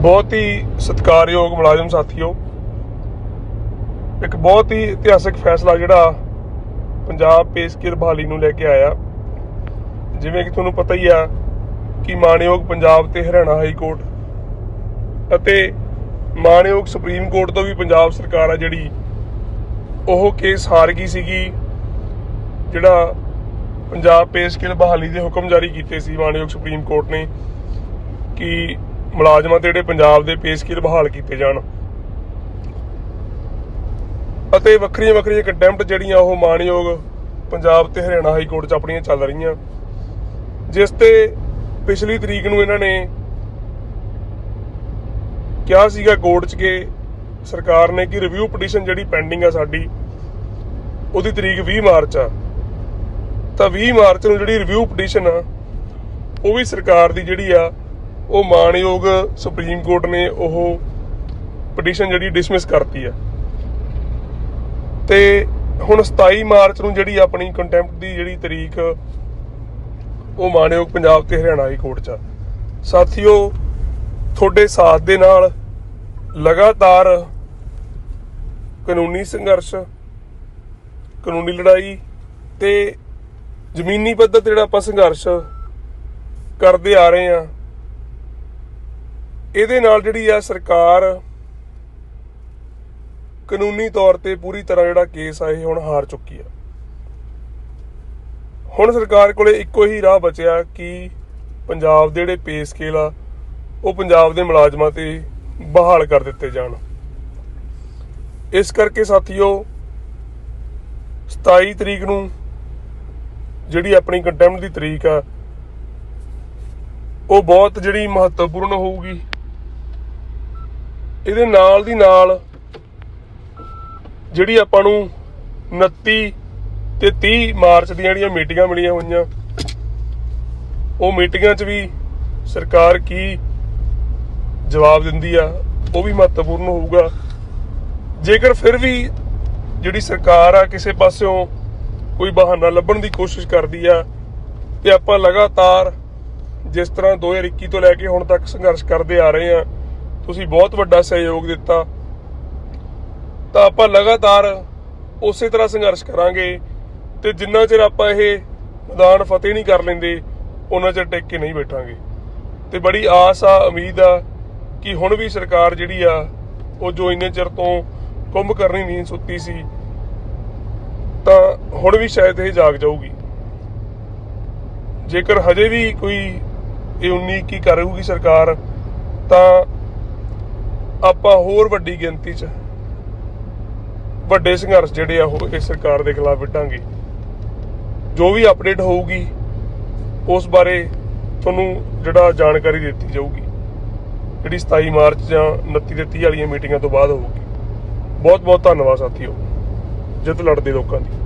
ਬਹੁਤ ਹੀ ਸਤਿਕਾਰਯੋਗ ਮੁਲਾਜ਼ਮ ਸਾਥੀਓ, ਇੱਕ ਬਹੁਤ ਹੀ ਇਤਿਹਾਸਕ ਫੈਸਲਾ ਜਿਹੜਾ ਪੰਜਾਬ ਪੇ ਬਹਾਲੀ ਨੂੰ ਲੈ ਕੇ ਆਇਆ। ਜਿਵੇਂ ਕਿ ਤੁਹਾਨੂੰ ਪਤਾ ਹੀ ਆ ਕਿ ਮਾਨਯੋਗ ਪੰਜਾਬ ਤੇ ਹਰਿਆਣਾ ਹਾਈ ਕੋਰਟ ਅਤੇ ਮਾਨਯੋਗ ਸੁਪਰੀਮ ਕੋਰਟ ਤੋਂ ਵੀ ਪੰਜਾਬ ਸਰਕਾਰ ਆ ਜਿਹੜੀ, ਉਹ ਕੇਸ ਹਾਰ ਗਈ ਸੀਗੀ, ਜਿਹੜਾ ਪੰਜਾਬ ਪੇ ਬਹਾਲੀ ਦੇ ਹੁਕਮ ਜਾਰੀ ਕੀਤੇ ਸੀ ਮਾਨਯੋਗ ਸੁਪਰੀਮ ਕੋਰਟ ਨੇ ਕਿ ਮੁਲਾਜ਼ਮਾਂ ਤੇ ਜਿਹੜੇ ਪੰਜਾਬ ਦੇ ਪੇ ਸਕੇਲ ਬਹਾਲ ਕੀਤੇ ਜਾਣ। ਅਤੇ ਵੱਖਰੀਆਂ ਵੱਖਰੀਆਂ ਕੰਟੈਂਪਟ ਜਿਹੜੀਆਂ ਉਹ ਮਾਨਯੋਗ ਪੰਜਾਬ ਤੇ ਹਰਿਆਣਾ ਹਾਈ ਕੋਰਟ 'ਚ ਆਪਣੀਆਂ ਚੱਲ ਰਹੀਆਂ। ਜਿਸ ਤੇ ਪਿਛਲੀ ਤਰੀਕ ਨੂੰ ਇਹਨਾਂ ਨੇ ਕਿਹਾ ਸੀਗਾ ਕੋਰਟ 'ਚ ਕਿ ਸਰਕਾਰ ਨੇ ਕਿ ਰਿਵਿਊ ਪਟੀਸ਼ਨ ਜਿਹੜੀ ਪੈਂਡਿੰਗ ਆ ਸਾਡੀ, ਉਹਦੀ ਤਰੀਕ 20 ਮਾਰਚ ਆ। ਤਾਂ 20 ਮਾਰਚ ਨੂੰ ਜਿਹੜੀ ਰਿਵਿਊ ਪਟੀਸ਼ਨ ਆ, ਉਹ ਵੀ ਸਰਕਾਰ ਦੀ ਜਿਹੜੀ ਆ ਉਹ ਮਾਨਯੋਗ ਸੁਪਰੀਮ ਕੋਰਟ ਨੇ ਉਹ ਪਟੀਸ਼ਨ ਜਿਹੜੀ ਡਿਸਮਿਸ ਕਰਤੀ ਆ ਤੇ ਹੁਣ 27 ਮਾਰਚ ਨੂੰ ਜਿਹੜੀ ਆਪਣੀ ਕੰਟੈਂਪਟ ਦੀ ਜਿਹੜੀ ਤਰੀਕ ਉਹ ਮਾਨਯੋਗ ਪੰਜਾਬ ਤੇ ਹਰਿਆਣਾ ਹਾਈ ਕੋਰਟ 'ਚ ਆ। ਸਾਥੀਓ, ਤੁਹਾਡੇ ਸਾਥ ਦੇ ਨਾਲ ਲਗਾਤਾਰ ਕਾਨੂੰਨੀ ਸੰਘਰਸ਼, ਕਾਨੂੰਨੀ ਲੜਾਈ ਤੇ ਜ਼ਮੀਨੀ ਪੱਧਰ ਤੇ ਜਿਹੜਾ ਆਪਾਂ ਸੰਘਰਸ਼ ਕਰਦੇ ਆ ਰਹੇ ਆ ਇਹਦੇ ਨਾਲ ਜਿਹੜੀ ਆ ਸਰਕਾਰ ਕਾਨੂੰਨੀ ਤੌਰ ਤੇ ਪੂਰੀ ਤਰ੍ਹਾਂ ਜਿਹੜਾ ਕੇਸ ਆ, ਇਹ ਹੁਣ ਹਾਰ ਚੁੱਕੀ ਆ। ਹੁਣ ਸਰਕਾਰ ਕੋਲੇ ਇੱਕੋ ਹੀ ਰਾਹ ਬਚਿਆ ਕਿ ਪੰਜਾਬ ਦੇ ਜਿਹੜੇ ਪੇ ਸਕੇਲ ਆ, ਉਹ ਪੰਜਾਬ ਦੇ ਮੁਲਾਜ਼ਮਾਂ ਤੇ ਬਹਾਲ ਕਰ ਦਿੱਤੇ ਜਾਣ। ਇਸ ਕਰਕੇ ਸਾਥੀਓ 27 ਤਰੀਕ ਨੂੰ ਜਿਹੜੀ ਆਪਣੀ ਕੰਟੈਂਪਟ ਦੀ ਤਰੀਕ ਆ, ਉਹ ਬਹੁਤ ਜਿਹੜੀ ਮਹੱਤਵਪੂਰਨ ਹੋਊਗੀ। ਇਹਦੇ ਨਾਲ ਦੀ ਨਾਲ ਜਿਹੜੀ ਆਪਾਂ ਨੂੰ 29 ਤੇ 30 ਮਾਰਚ ਦੀਆਂ ਜਿਹੜੀਆਂ ਮੀਟਿੰਗਾਂ ਮਿਲੀਆਂ ਹੋਈਆਂ, ਉਹ ਮੀਟਿੰਗਾਂ 'ਚ ਵੀ ਸਰਕਾਰ ਕੀ ਜਵਾਬ ਦਿੰਦੀ ਆ, ਉਹ ਵੀ ਮਹੱਤਵਪੂਰਨ ਹੋਊਗਾ। ਜੇਕਰ ਫਿਰ ਵੀ ਜਿਹੜੀ ਸਰਕਾਰ ਆ ਕਿਸੇ ਪਾਸਿਓਂ ਕੋਈ ਬਹਾਨਾ ਲੱਭਣ ਦੀ ਕੋਸ਼ਿਸ਼ ਕਰਦੀ ਆ, ਤੇ ਆਪਾਂ ਲਗਾਤਾਰ ਜਿਸ ਤਰ੍ਹਾਂ 2021 ਤੋਂ ਲੈ ਕੇ ਹੁਣ ਤੱਕ ਸੰਘਰਸ਼ ਕਰਦੇ ਆ ਰਹੇ ਆ ਤੁਸੀਂ ਬਹੁਤ ਵੱਡਾ ਸਹਿਯੋਗ ਦਿੱਤਾ। ਤਾਂ ਆਪਾਂ ਲਗਾਤਾਰ ਉਸੇ ਤਰ੍ਹਾਂ ਸੰਘਰਸ਼ ਕਰਾਂਗੇ ਤੇ ਜਿੰਨਾ ਚਿਰ ਆਪਾਂ ਇਹ ਮੈਦਾਨ ਫਤਿਹ ਨਹੀਂ ਕਰ ਲੈਂਦੇ, ਉਹਨਾਂ ਚਿਰ ਟਿਕ ਕੇ ਨਹੀਂ ਬੈਠਾਂਗੇ। ਤੇ ਬੜੀ ਆਸ ਆ, ਉਮੀਦ ਆ ਕਿ ਹੁਣ ਵੀ ਸਰਕਾਰ ਜਿਹੜੀ ਆ, ਉਹ ਜੋ ਇੰਨੇ ਚਿਰ ਤੋਂ ਕੁੰਭ ਕਰਨੀ ਨਹੀਂ ਸੁੱਤੀ ਸੀ, ਤਾਂ ਹੁਣ ਵੀ ਸ਼ਾਇਦ ਇਹ ਜਾਗ ਜਾਊਗੀ। ਜੇਕਰ ਹਜੇ ਵੀ ਕੋਈ ਇਹ 19 ਕੀ ਕਰੂਗੀ ਸਰਕਾਰ, ਤਾਂ ਆਪਾਂ ਹੋਰ ਵੱਡੀ ਗਿਣਤੀ 'ਚ ਵੱਡੇ ਸੰਘਰਸ਼ ਜਿਹੜੇ ਆ ਉਹ ਇਸ ਸਰਕਾਰ ਦੇ ਖਿਲਾਫ ਵਿੱਢਾਂਗੇ। ਜੋ ਵੀ ਅਪਡੇਟ ਹੋਊਗੀ, ਉਸ ਬਾਰੇ ਤੁਹਾਨੂੰ ਜਿਹੜਾ ਜਾਣਕਾਰੀ ਦਿੱਤੀ ਜਾਊਗੀ, ਜਿਹੜੀ 27 ਮਾਰਚ ਜਾਂ 29 ਤੇ 30 ਵਾਲੀਆਂ ਮੀਟਿੰਗਾਂ ਤੋਂ ਬਾਅਦ ਹੋਊਗੀ। ਬਹੁਤ ਬਹੁਤ ਧੰਨਵਾਦ ਸਾਥੀਓ। ਜਿੱਤ ਲੜਦੇ ਲੋਕਾਂ ਦੀ।